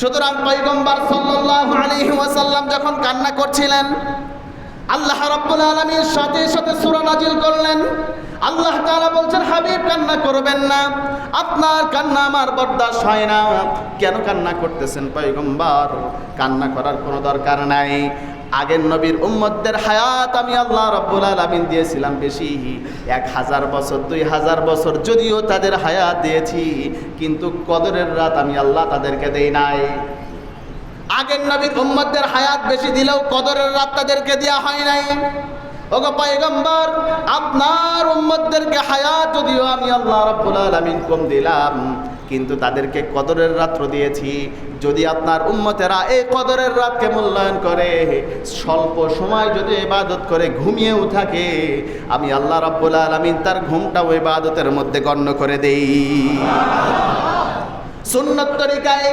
সুতরাং পৈগম্বর সাল্লাল্লাহু আলাইহি ওয়াসাল্লাম যখন কান্না করছিলেন, আল্লাহ রাব্বুল আলামিন সাথে সাথে সূরা নাজিল করলেন। আল্লাহ তাআলা বলছেন, হাবিব, কান্না করবেন না। আপনার কান্না আমার বরদাস্ত হয় না। কেন কান্না করতেছেন পয়গম্বর? কান্না করার কোনো দরকার নাই। আগের নবীর উম্মতদের হায়াত আমি আল্লাহ রব্বুল আলামিন দিয়েছিলাম বেশি। এক হাজার বছর, দুই হাজার বছর যদিও তাদের হায়াত দিয়েছি, কিন্তু কদরের রাত আমি আল্লাহ তাদেরকে দেই নাই। আগের নবীর উম্মতদের হায়াত বেশি দিলেও কদরের রাত তাদেরকে দেওয়া হয় নাই। ওগো পয়গম্বর, আপনার উম্মতদেরকে হায়াত যদিও আমি আল্লাহ রাব্বুল আলামিন কম দিলাম কিন্তু তাদেরকে কদরের রাত্র দিয়েছি। যদি আপনার উম্মতেরা এই কদরের রাতকে মূল্যায়ন করে, স্বল্প সময় যদি ইবাদত করে ঘুমিয়েও থাকে, আমি আল্লাহ রাব্বুল আলমিন তার ঘুমটাও ইবাদতের মধ্যে গণ্য করে দেই। সুন্নত তরিকায়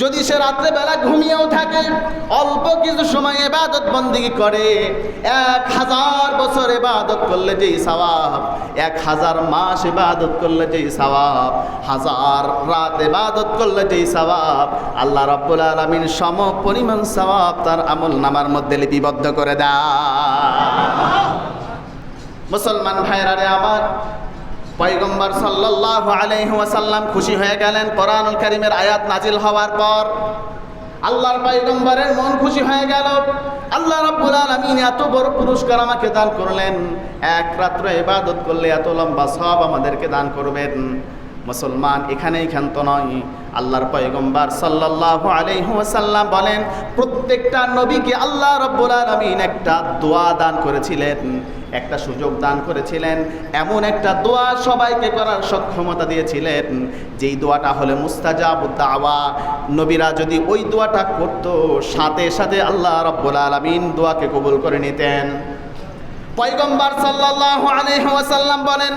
যদি সে রাত্রে বেলা ঘুমিয়েও থাকে, অল্প কিছু সময় এবাদত বন্দিগি করে, এক হাজার বছর এবাদত করলে যেই সওয়াব, এক হাজার মাস এবাদত করলে যেই সওয়াব, হাজার রাত এবাদত করলে যেই সওয়াব, আল্লাহ রাব্বুল আলামিন সম পরিমাণ সওয়াব তার আমল নামার মধ্যে লিপিবদ্ধ করে দেয়। মুসলমান ভাইরা রে আমার পয়গম্বর সাল্লাল্লাহু আলাইহি ওয়াসাল্লাম খুশি হয়ে গেলেন। কোরআনুল কারীমের আয়াত নাজিল হওয়ার পর আল্লাহর পয়গম্বরের মন খুশি হয়ে গেল। আল্লাহ রাব্বুল আলামিন এত বড় পুরস্কার আমাকে দান করলেন। এক রাত্র ইবাদত করলে এত লম্বা সব আমাদেরকে দান করবেন। মুসলমান এখানেই ক্ষান্ত নয়। আল্লাহর পয়গম্বর সাল্লাল্লাহু আলাইহি ওয়াসাল্লাম বলেন, প্রত্যেকটা নবীকে আল্লাহ রাব্বুল আলামিন একটা দোয়া দান করেছিলেন। একটা সুযোগ দান করেছিলেন, এমন একটা দোয়া সবাইকে করার সক্ষমতা দিয়েছিলেন, যেই দোয়াটা হলে মুস্তাজাব দাওয়া নবীরা যদি ওই দোয়াটা করত, সাথে সাথে আল্লাহ রাব্বুল আলামিন দোয়াকে কবুল করে নিতেন। পয়গম্বর সাল্লাল্লাহু আলাইহি ওয়াসাল্লাম বলেন,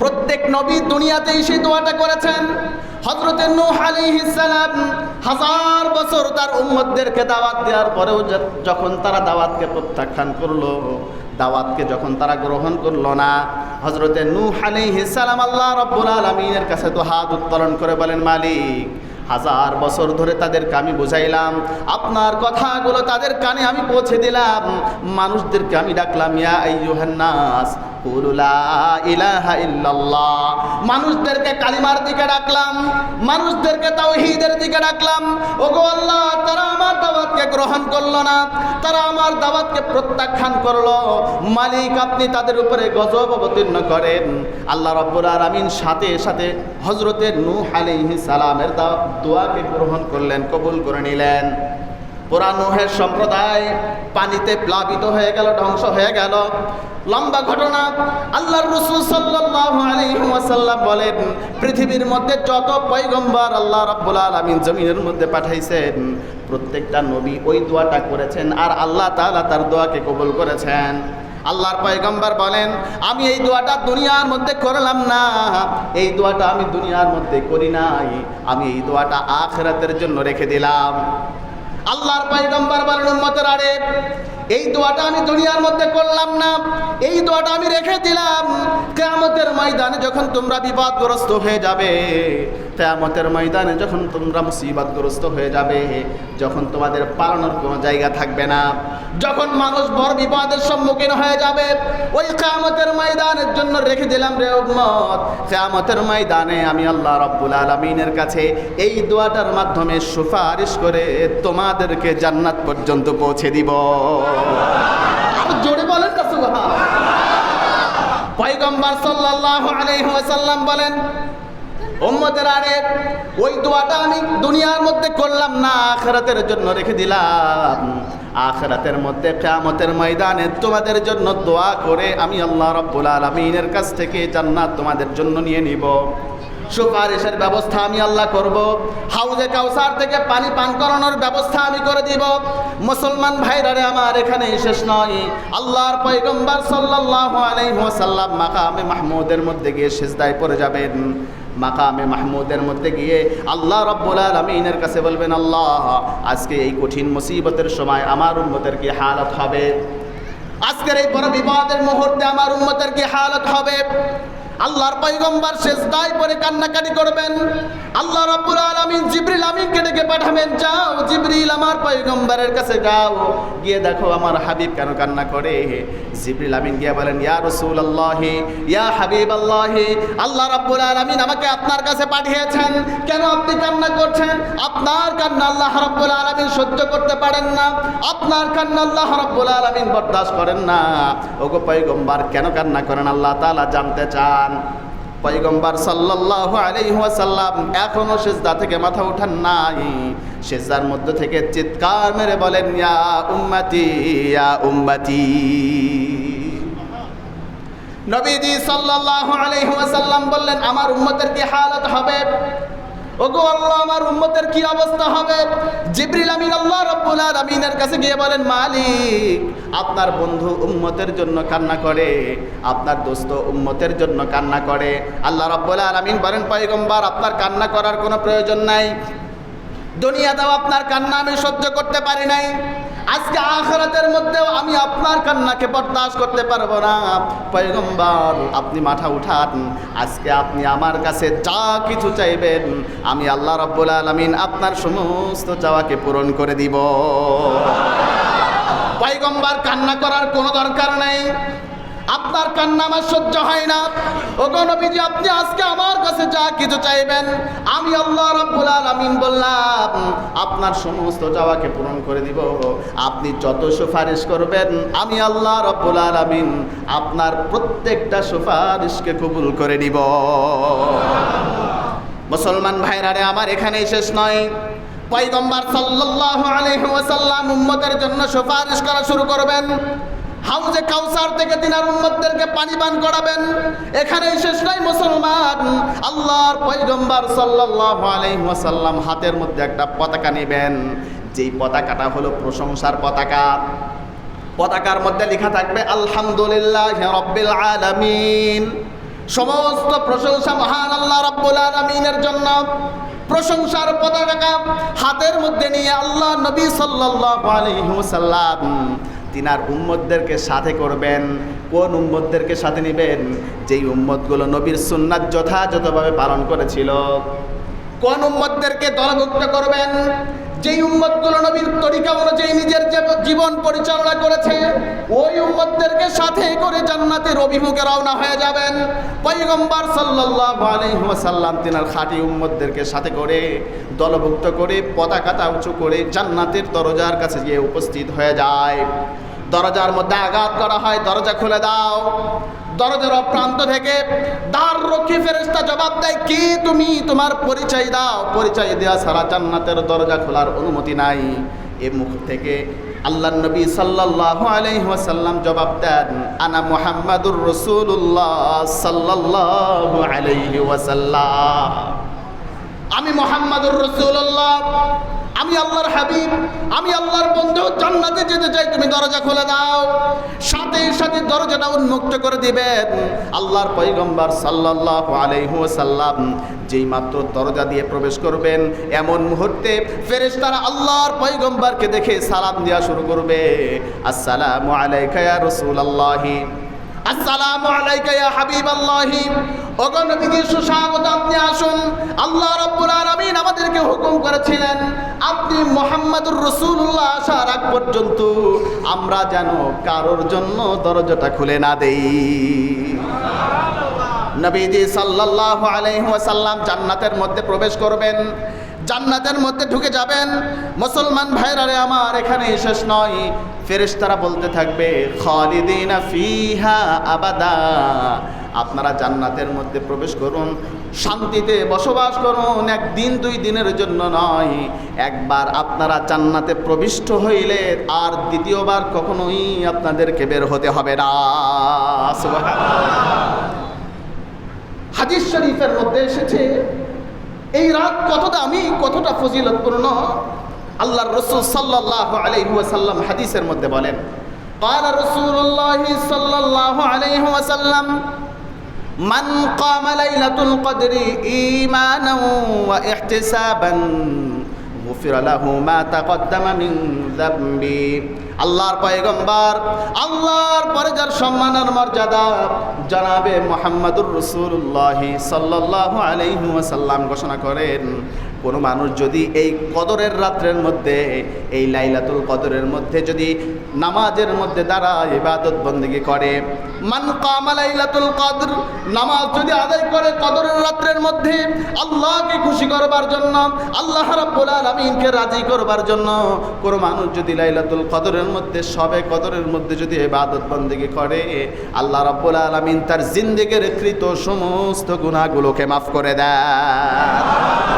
প্রত্যেক নবী দুনিয়াতেই সেই দোয়াটা করেছেন। হজরত নূহ সালাম হাজার বছর তার উম্মতদেরকে দাওয়াত দেওয়ার পরেও যখন তারা দাওয়াতকে প্রত্যাখ্যান করল দাওয়াতকে যখন তারা গ্রহণ করল না হজরতে নূহ আলাইহিস সালাম আল্লাহ রব্বুল আলামিনের কাছে তো হাত উত্তোলন করে বলেন, মালিক, হাজার বছর ধরে তাদেরকে আমি বুঝাইলাম, আপনার কথাগুলো তাদের কানে আমি পৌঁছে দিলাম, মানুষদেরকে আমি ডাকলাম, ইয়া আইয়ুহান্নাস মানুষদেরকে কালিমার দিকে ডাকলাম, মানুষদেরকে তাওহীদের দিকে ডাকলাম। ওগো আল্লাহ, তারা আমার দাওয়াতকে গ্রহণ করল না, তারা আমার দাওয়াতকে প্রত্যাখ্যান করল। মালিক, আপনি তাদের উপরে গজব অবতীর্ণ করেন। আল্লাহ রব্বুল আলামিন সাথে সাথে হজরতের নূহ আলাইহিস সালামের দোয়াকে গ্রহণ করলেন, কবুল করে নিলেন। পুরা নুহের সম্প্রদায় পানিতে প্লাবিত হয়ে গেল, ধ্বংস হয়ে গেল। লম্বা ঘটনা, আল্লাহর রসুল সাল্লাল্লাহু আলাইহি ওয়াসাল্লাম বলেন, পৃথিবীর মধ্যে যত পয়গম্বর আল্লাহ রাব্বুল আলামিন জমিনের মধ্যে পাঠাইছেন, প্রত্যেকটা নবী ওই দোয়াটা করেছেন আর আল্লাহ তাআলা তার দোয়াকে কবুল করেছেন। আল্লাহর পয়গম্বর বলেন, আমি এই দোয়াটা দুনিয়ার মধ্যে করলাম না, এই দোয়াটা আমি দুনিয়ার মধ্যে করি নাই, আমি এই দোয়াটা আখেরাতের জন্য রেখে দিলাম। আল্লাহর পাইগম্বর বলেন উম্মতের আরে এই দোয়াটা আমি দুনিয়ার মধ্যে করলাম না। এই দোয়াটা আমি রেখে দিলাম। কেয়ামতের ময়দানে যখন তোমরা বিপদগ্রস্ত হয়ে যাবে, কেয়ামতের ময়দানে যখন তোমরা মুসিবতগ্রস্ত হয়ে যাবে, যখন তোমাদের পালানোর কোনো জায়গা থাকবে না, যখন মানুষ বড় বিপদের সম্মুখীন হয়ে যাবে, ওই কেয়ামতের ময়দানের জন্য রেখে দিলাম রে উম্মত। কেয়ামতের ময়দানে আমি আল্লাহ রাব্বুল আলামিনের কাছে এই দোয়াটার মাধ্যমে সুপারিশ করে তোমাদেরকে জান্নাত পর্যন্ত পৌঁছে দিব। বলেন আরে ওই দোয়াটা আমি দুনিয়ার মধ্যে করলাম না, আখেরাতের জন্য রেখে দিলাম। আখেরাতের মধ্যে ময়দানে তোমাদের জন্য দোয়া করে আমি আল্লাহ রাব্বুল আলামিনের কাছ থেকে জান্নাত তোমাদের জন্য নিয়ে নিব। সুপারিশের ব্যবস্থা আমি আল্লাহ করব। হাউজে কাউসার থেকে পানি পান করানোর ব্যবস্থা আমি করে দিব। মুসলমান ভাইরারে আমার এখানে শেষ নয়। আল্লাহর আলাইহি ওয়াসাল্লাম মাকামে মাহমুদের মধ্যে গিয়ে সিজদায় পড়ে যাবেন। মাকামে মাহমুদের মধ্যে গিয়ে আল্লাহ রব্বুল আলমিনের কাছে বলবেন, আল্লাহ, আজকে এই কঠিন মুসিবতের সময় আমার উন্মতের কি হালত হবে? আজকের এই বড় বিপদের মুহূর্তে আমার উন্মতের কি হালত হবে? আল্লাহর পয়গম্বর শেষ দায় পরে কান্নাকাটি করবেন। আল্লাহ রাব্বুল আলামিন জিবরিল আমিনকে ডেকে পাঠাবেন, যাও জিবরিল আমার পয়গম্বরের কাছে যাও। গিয়ে দেখো আমার হাবিব কেন কান্না করে? জিবরিল আমিন গিয়ে বলেন, ইয়া রসুল আল্লাহ ইয়া হাবিব আল্লাহ আল্লাহ রাব্বুল আলামিন আমাকে আপনার কাছে পাঠিয়েছেন। কেন আপনি কান্না করছেন? আপনার কান্না আল্লাহ রাব্বুল আলামিন সহ্য করতে পারেন না। আপনার কান্না আল্লাহ রাব্বুল আলামিন বরদাস্ত করেন না। ওগো পয়গম্বর কেন কান্না করেন? আল্লাহ তাআলা জানতে চান পয়গম্বর সাল্লাল্লাহু আলাইহি ওয়াসাল্লাম এখনও সেজদা থেকে মাথা ওঠান নাই। সেজদার মধ্যে থেকে চিৎকার মেরে বলেন, ইয়া উম্মতি ইয়া উম্মতি। নবীজি সাল্লাল্লাহু আলাইহি ওয়াসাল্লাম বললেন, আমার উম্মতের কি হালত হবে? ওগো আল্লাহ, আমার উম্মতের কি অবস্থা হবে? জিবরিল আমিন আল্লাহ রব্বুল আলামিনের কাছে গিয়ে বলেন, মালিক, আপনার বন্ধু উম্মতের জন্য কান্না করে, আপনার দোস্ত উম্মতের জন্য কান্না করে। আল্লাহ রব্বুল আলামিন বলেন, পয়গম্বর, আপনার কান্না করার কোনো প্রয়োজন নাই। দুনিয়াতেও আপনার কান্না আমি সহ্য করতে পারি নাই। আজকে আখরাতের মধ্যেও আমি আপনার কান্নাকে বরদাস্ত করতে পারব না। পয়গম্বর, আপনি মাথা উঠান। আজকে আপনি আমার কাছে যা কিছু চাইবেন, আমি আল্লাহ রব্বুল আলমিন আপনার সমস্ত চাওয়াকে পূরণ করে দিব। পয়গম্বর, কান্না করার কোনো দরকার নেই। আপনার কান্না আমার সহ্য হয় না। ও নবীজি, আপনি আজকে আমার কাছে যা কিছু চাইবেন, আমি আল্লাহ রাব্বুল আলামিন বললাম, আপনার সমস্ত চাওয়াকে পূরণ করে দিব। আপনি যত সুপারিশ করবেন, আমি আল্লাহ রাব্বুল আলামিন আপনার প্রত্যেকটা সুপারিশকে কবুল করে নিব। মুসলমান ভাইরারে আমার এখানেই শেষ নয়। পয়গম্বর সাল্লাল্লাহু আলাইহি ওয়াসাল্লাম উম্মতের জন্য সুপারিশ করা শুরু করবেন। হাউজে কাউসার থেকে তিনার উম্মতদেরকে পানি পান করাবেন। এখানেই শেষ নয় মুসলমান। আল্লাহর পয়গম্বর সাল্লাল্লাহু আলাইহি ওয়াসাল্লাম হাতের মধ্যে একটা পতাকা নেবেন। যেই পতাকাটা হলো প্রশংসার পতাকা। পতাকার মধ্যে লেখা থাকবে, আলহামদুলিল্লাহ রব্বিল আলামিন। সমস্ত প্রশংসা মহান আল্লাহ রাব্বুল আলামিনের জন্য। প্রশংসার পতাকা হাতের মধ্যে নিয়ে আল্লাহ নবী সাল্লাল্লাহু আলাইহি ওয়াসাল্লাম তিনার উম্মতদেরকে সাথে করবেন। কোন উম্মতদেরকে সাথে নেবেন? যেই উম্মতগুলো নবীর সুন্নাত যথাযথভাবে পালন করেছিল। কোন উম্মতদেরকে দলভুক্ত করবেন? যেই উম্মতগুলো নবীর তরিকা অনুযায়ী নিজের জীবন পরিচালনা করেছে, ওই উম্মতদেরকে সাথে করে জান্নাতের অভিমুখে রওনা হয়ে যাবেন। পয়গম্বর সাল্লাল্লাহু আলাইহি ওয়াসাল্লাম তিনার খাঁটি উম্মতদেরকে সাথে করে, দলভুক্ত করে, পতাকাটা উঁচু করে জান্নাতের দরজার কাছে গিয়ে উপস্থিত হয়ে যায়। দরজার মধ্যে আঘাত করা হয়, দরজা খুলে দাও। দরজার প্রান্ত থেকে দ্বার রক্ষী ফেরেশতা জবাব দেয়, কি তুমি? তোমার পরিচয় দাও। পরিচয় দেওয়া সারা জান্নাতের দরজা খোলার অনুমতি নাই। এ মুখ থেকে আল্লাহ নবী সাল্লাল্লাহু আলাইহি ওয়াসাল্লাম জবাব দেন, আনা মুহাম্মাদুর রাসূলুল্লাহ সাল্লাল্লাহু আলাইহি ওয়াসাল্লাম। আমি মোহাম্মদুর রসুল্লাহ আমি আল্লাহর হাবিব, আমি আল্লাহর বন্ধু, জান্নাতে যেতে চাই, তুমি দরজা খুলে দাও। সাথে সাথে দরজাটা উন্মুক্ত করে দিবেন। আল্লাহর পয়গম্বর সাল্লাল্লাহু আলাইহি ওয়াসাল্লাম যেই মাত্র দরজা দিয়ে প্রবেশ করবেন, এমন মুহূর্তে ফেরেশতারা আল্লাহর পয়গম্বরকে দেখে সালাম দেওয়া শুরু করবে। আসসালামু আলাইকা ইয়া রাসূলুল্লাহি। আসসালামু আলাইকা ইয়া হাবিবাল্লাহি। সুস্বাগত, আপনি আসুন। আল্লাহ আমাদেরকে হুকুম করেছিলেন, আপনি মুহাম্মাদুর আগ পর্যন্ত আমরা যেন কারোর জন্য দরজাটা খুলে না দেই। নবীজি ওয়াসাল্লাম জান্নাতের মধ্যে প্রবেশ করবেন। জান্নাতের মধ্যে ঢুকে যাবেন। মুসলমান ভাইরারে, আমার এখানে শেষ নয়। ফেরেশতারা বলতে থাকবে, খালিদিনা ফিহা আবাদা। আপনারা জান্নাতের মধ্যে প্রবেশ করুন শান্তিতে বসবাস করুন একদিন দুই দিনের জন্য নয় একবার আপনারা জান্নাতে প্রবিষ্ট হইলে আর দ্বিতীয়বার কখনোই আপনাদেরকে বের হতে হবে না সুবহানাল্লাহ। হাদিস শরীফের মধ্যে এসেছে এই রাত কতটা আমি কতটা ফজিলতপূর্ণ আল্লাহর রসুল সাল্লাল্লাহু আলাইহি ওয়াসাল্লাম হাদিসের মধ্যে বলেন قال رسول الله صلى الله عليه وسلم মান কামা লাইলাতুল কদরি ঈমানাও ওয়া ইহতিসাবান, গুফিরা লাহু মা তাকদ্দামা মিন যামবি। আল্লাহর পয়গম্বর, আল্লাহর পরে যার সম্মানের মর্যাদা জনাবে মোহাম্মদুর রসুল্লাহ সাল্লাহ আলাইহি ওয়াসাল্লাম ঘোষণা করেন। কোনো মানুষ যদি এই কদরের রাত্রের মধ্যে, এই লাইলাতুল কদরের মধ্যে যদি নামাজের মধ্যে দ্বারা ইবাদত বন্দিগি করে, মান কামা লাইলাতুল কদর, নামাজ যদি আদায় করে কদরের রাত্রের মধ্যে, আল্লাহকে খুশি করবার জন্য, আল্লাহ রাব্বুল আলামিনকে রাজি করবার জন্য, কোনো মানুষ যদি লাইলাতুল কদরের মধ্যে, সবে কদরের মধ্যে যদি ইবাদত বন্দিগি করে, আল্লাহ রাব্বুল আলামিন তার জিন্দেগির কৃত সমস্ত গুনাহগুলোকে মাফ করে দেয়।